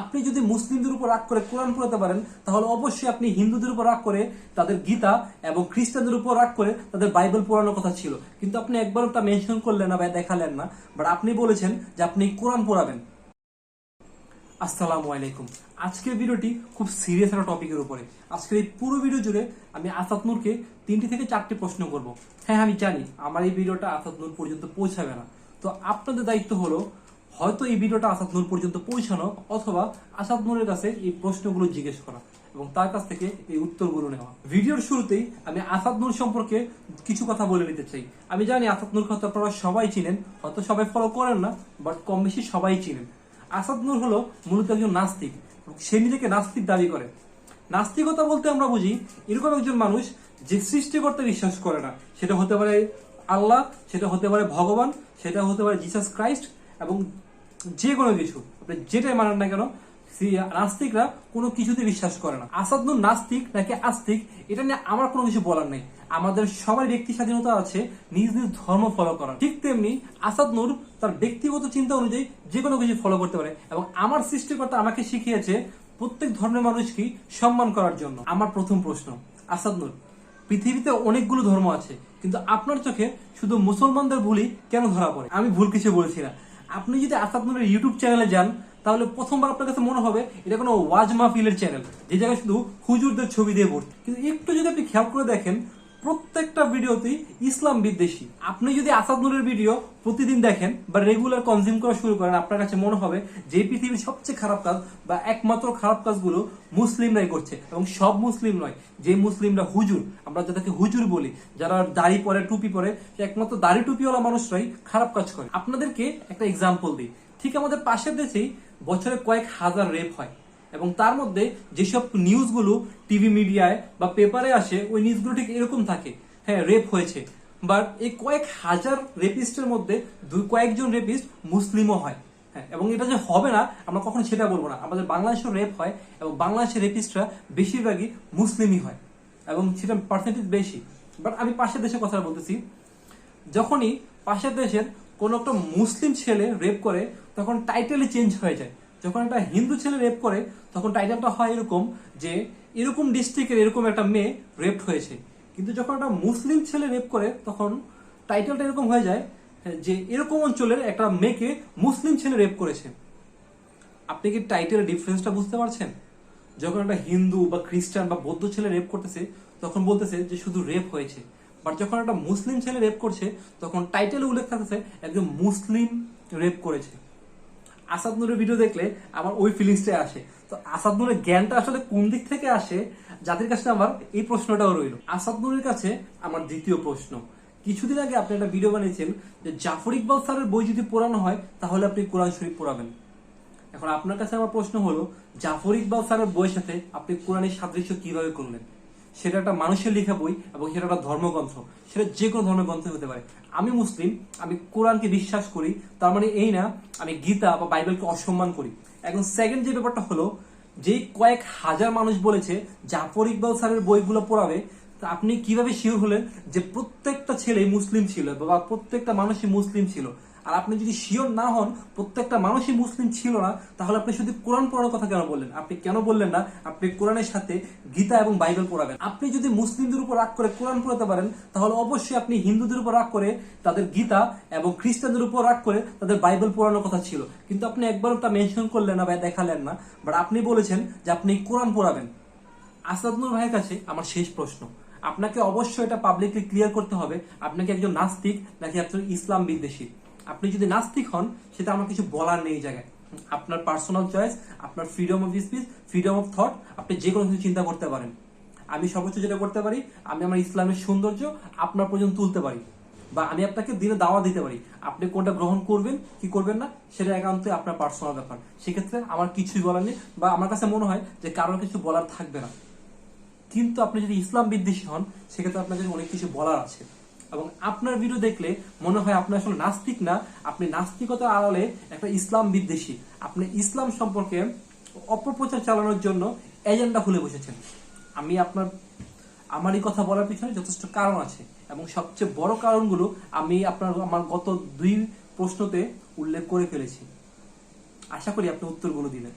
আপনি যদি মুসলিমদের উপর রাগ করে কোরআন পড়াতে পারেন, তাহলে অবশ্যই আপনি হিন্দুদের উপর রাগ করে তাদের গীতা এবং খ্রিস্টানদের উপর রাগ করে তাদের বাইবেল পড়ানোর কথা ছিল। কিন্তু আপনি একবারও তা মেনশন করলেন না বা দেখালেন না। বাট আপনি বলেছেন যে আপনি কোরআন পড়াবেন। আসসালামু আলাইকুম। আজকের ভিডিওটি খুব সিরিয়াস একটা টপিকের উপরে। আজকের এই পুরো ভিডিও জুড়ে আমি আসাদ নূরকে তিনটি থেকে চারটি প্রশ্ন করব। হ্যাঁ আমি জানি, আমার এই ভিডিওটা আসাদ নূর পর্যন্ত পৌঁছাবে না। তো আপনাদের দায়িত্ব হলো হয়তো এই ভিডিওটা আসাদ নূর পর্যন্ত পৌঁছানো অথবা আসাদ নূরের কাছে এই প্রশ্নগুলো জিজ্ঞেস করা এবং তার কাছ থেকে এই উত্তরগুলো নেওয়া। ভিডিওর শুরুতেই আমি আসাদ নূর সম্পর্কে কিছু কথা বলে নিতে চাই। আমি জানি আসাদ নূর কথা আপনারা সবাই চিনেন, হয়তো সবাই ফলো করেন না বাট কম বেশি সবাই চিনেন। আসাদ নূর হলো মূলত একজন নাস্তিক সে নিজেকে নাস্তিক দাবি করে। নাস্তিকতা বলতে আমরা বুঝি এরকম একজন মানুষ যে সৃষ্টিকর্তা বিশ্বাস করে না। সেটা হতে পারে আল্লাহ, সেটা হতে পারে ভগবান, সেটা হতে পারে জিসাস ক্রাইস্ট এবং যে কোনো কিছু, আপনি যেটাই মানেন না কেন নাস্তিকরা কোনো কিছুতে বিশ্বাস করে না। আসাদ নাস্তিক নাকি আস্তিক, এটা নিয়ে আমার কোনো কিছু বলার নেই। আমাদের সবার ব্যক্তি স্বাধীনতা আছে, নিজ নিজ ধর্ম ফলো করার। ঠিক তেমনি আসাদ নূর তার ব্যক্তিগত চিন্তা অনুযায়ী যে কোনো কিছু ফলো করতে পারে এবং আমার সৃষ্টিকর্তা আমাকে শিখিয়েছে প্রত্যেক ধর্মের মানুষকে সম্মান করার জন্য। আমার প্রথম প্রশ্ন, আসাদ নূর, পৃথিবীতে অনেকগুলো ধর্ম আছে, কিন্তু আপনার চোখে শুধু মুসলমানদের ভুলই কেন ধরা পড়ে? আমি ভুল কিছু বলছি না। আপনি যদি আসাদ নূরের ইউটিউব চ্যানেলে যান, তাহলে প্রথমবার আপনার কাছে মনে হবে, এটা কোনো ওয়াজ মাহফিলের চ্যানেল যে জায়গায় শুধু হুজুরদের ছবি দিয়ে ভর্তি। কিন্তু একটু যদি আপনি খেয়াল করে দেখেন প্রত্যেকটা ভিডিওতেই ইসলাম বিদ্বেষী। আপনি যদি আসাদ নূরের ভিডিও প্রতিদিন দেখেন বা রেগুলার কনজিউম করা শুরু করেন, আপনার কাছে মনে হবে যে পৃথিবীর সবচেয়ে খারাপ কাজ বা একমাত্র খারাপ কাজগুলো মুসলিমরাই করছে এবং সব মুসলিম নয়, যে মুসলিমরা হুজুর, আমরা যাদেরকে হুজুর বলি, যারা দাড়ি পরে, টুপি পরে একমাত্র দাড়ি টুপিওয়ালা মানুষরাই খারাপ কাজ করে। আপনাদেরকে একটা এক্সাম্পল দিই। ঠিক আমাদের পাশের দেশেই বছরে কয়েক হাজার রেপ হয়। এবং তার মধ্যে যেসব নিউজগুলো টিভি মিডিয়ায় বা পেপারে আসে, ওই নিউজগুলো ঠিক এরকম থাকে। হ্যাঁ রেপ হয়েছে। বাট এই কয়েক হাজার রেপিস্টের মধ্যে দুই কয়েকজন রেপিস্ট মুসলিমও হয়। হ্যাঁ এবং এটা যে হবে না, আমরা কখনো সেটা বলব না। আমাদের বাংলাদেশেও রেপ হয় এবং বাংলাদেশের রেপিস্টরা বেশিরভাগই মুসলিমই হয় এবং সেটা পার্সেন্টেজ বেশি। বাট আমি পাশের দেশের কথা বলতেছি। যখনই পাশের দেশের কোন একটা মুসলিম ছেলে রেপ করে, তখন টাইটেলই চেঞ্জ হয়ে যায়। যখন একটা হিন্দু ছেলে রেপ করে, তখন টাইটেলটা হয় এরকম যে, এরকম ডিস্ট্রিক্টের এরকম একটা মেয়ে রেপ হয়েছে। কিন্তু যখন একটা মুসলিম ছেলে রেপ করে, তখন টাইটেলটা এরকম হয়ে যায় যে, এরকম অঞ্চলের একটা মেয়েকে মুসলিম ছেলে রেপ করেছে। আপনি কি টাইটেলের ডিফারেন্সটা বুঝতে পারছেন? যখন একটা হিন্দু বা খ্রিস্টান বা বৌদ্ধ ছেলে রেপ করতেছে, তখন বলতেছে যে, শুধু রেপ হয়েছে। বাট যখন একটা মুসলিম ছেলে রেপ করছে, তখন টাইটেলে উল্লেখ থাকতেছে, একজন মুসলিম রেপ করেছে। আসাদ নূরের ভিডিও দেখলে আমার ওই ফিলিংসটাই আসে। তো আসাদ নূরের জ্ঞানটা আসলে কোন দিক থেকে আসে? যাদের কাছে আমার এই প্রশ্নটাও রইল। আসাদ নূরের কাছে আমার দ্বিতীয় প্রশ্ন। কিছুদিন আগে আপনি একটা ভিডিও বানিয়েছেন যে জাফর ইকবাল স্যারের বই যদি পড়ানো হয়, তাহলে আপনি কোরআন শরীফ পড়াবেন। এখন আপনার কাছে আমার প্রশ্ন হলো, জাফর ইকবাল স্যারের বইয়ের সাথে আপনি কোরআনের সাদৃশ্য কীভাবে করলেন? সেটা একটা মানুষের লেখা বই এবং সেটা একটা ধর্মগ্রন্থ। সেটা যে কোনো ধর্মের গ্রন্থ হতে পারে। আমি মুসলিম, আমি কোরআনকে বিশ্বাস করি, তার মানে এই না, আমি গীতা বা বাইবেলকে অসম্মান করি। এখন সেকেন্ড যে ব্যাপারটা হলো যে কয়েক হাজার মানুষ বলেছে, জাফর ইকবাল স্যারের বইগুলো পড়াবে তা আপনি কীভাবে শিওর হলেন যে প্রত্যেকটা ছেলে মুসলিম ছিল বা প্রত্যেকটা মানুষই মুসলিম ছিল? আর আপনি যদি শিওর না হন, প্রত্যেকটা মানুষই মুসলিম ছিল না, তাহলে আপনি শুধু কোরআন পড়ার কথা কেন বললেন? আপনি কেন বললেন না? আপনি কোরআনের সাথে গীতা এবং বাইবেল পড়াবেন। আপনি যদি মুসলিমদের উপর রাগ করে কোরআন পড়াতে পারেন, তাহলে অবশ্যই আপনি হিন্দুদের উপর রাগ করে তাদের গীতা এবং খ্রিস্টানদের উপর রাগ করে তাদের বাইবেল পড়ানোর কথা ছিল। কিন্তু আপনি একবারও তা মেনশন করলেন না বা দেখালেন না। বাট আপনি বলেছেন যে আপনি কোরআন পড়াবেন। আসাদনুর ভাইয়ের কাছে আমার শেষ প্রশ্ন। আপনাকে অবশ্যই এটা পাবলিকলি ক্লিয়ার করতে হবে। আপনাকে একজন নাস্তিক নাকি একজন ইসলাম বিদ্বেষী? আপনি যদি নাস্তিক হন, সেটা আমার কিছু বলার নেই জায়গায়। আপনার পার্সোনাল চয়েস আপনার freedom of speech freedom of thought আপনি যে কোনো কিছু চিন্তা করতে পারেন। আমি সর্বোচ্চ যেটা করতে পারি, আমি আমার ইসলামের সৌন্দর্য আপনার পর্যন্ত তুলতে পারি। বা আমি আপনাকে দিনে দাওয়া দিতে পারি। আপনি কোনটা গ্রহণ করবেন, কি করবেন না, সেটা একান্তই আপনার পার্সোনাল ব্যাপার। সেক্ষেত্রে আমার কিছুই বলার নেই বা আমার কাছে মনে হয় যে কারোর কিছু বলার থাকবে না। কিন্তু আপনি যদি ইসলাম বিদ্বেষী হন, সেক্ষেত্রে আপনার অনেক কিছু বলার আছে। এবং আপনার ভিডিও দেখলে মনে হয় আপনি আসলে নাস্তিক না, আপনি নাস্তিকতার আড়ালে একটা ইসলাম বিদ্বেষী। আপনি ইসলাম সম্পর্কে অপপ্রচার চালানোর জন্য এজেন্ডা খুলে বসেছেন। আমি আপনার আমারই কথা বলার পিছনে যথেষ্ট কারণ আছে এবং সবচেয়ে বড় কারণগুলো আমি আপনার, আমার গত দুই প্রশ্নতে উল্লেখ করে ফেলেছি। আশা করি আপনি উত্তরগুলো দিলেন।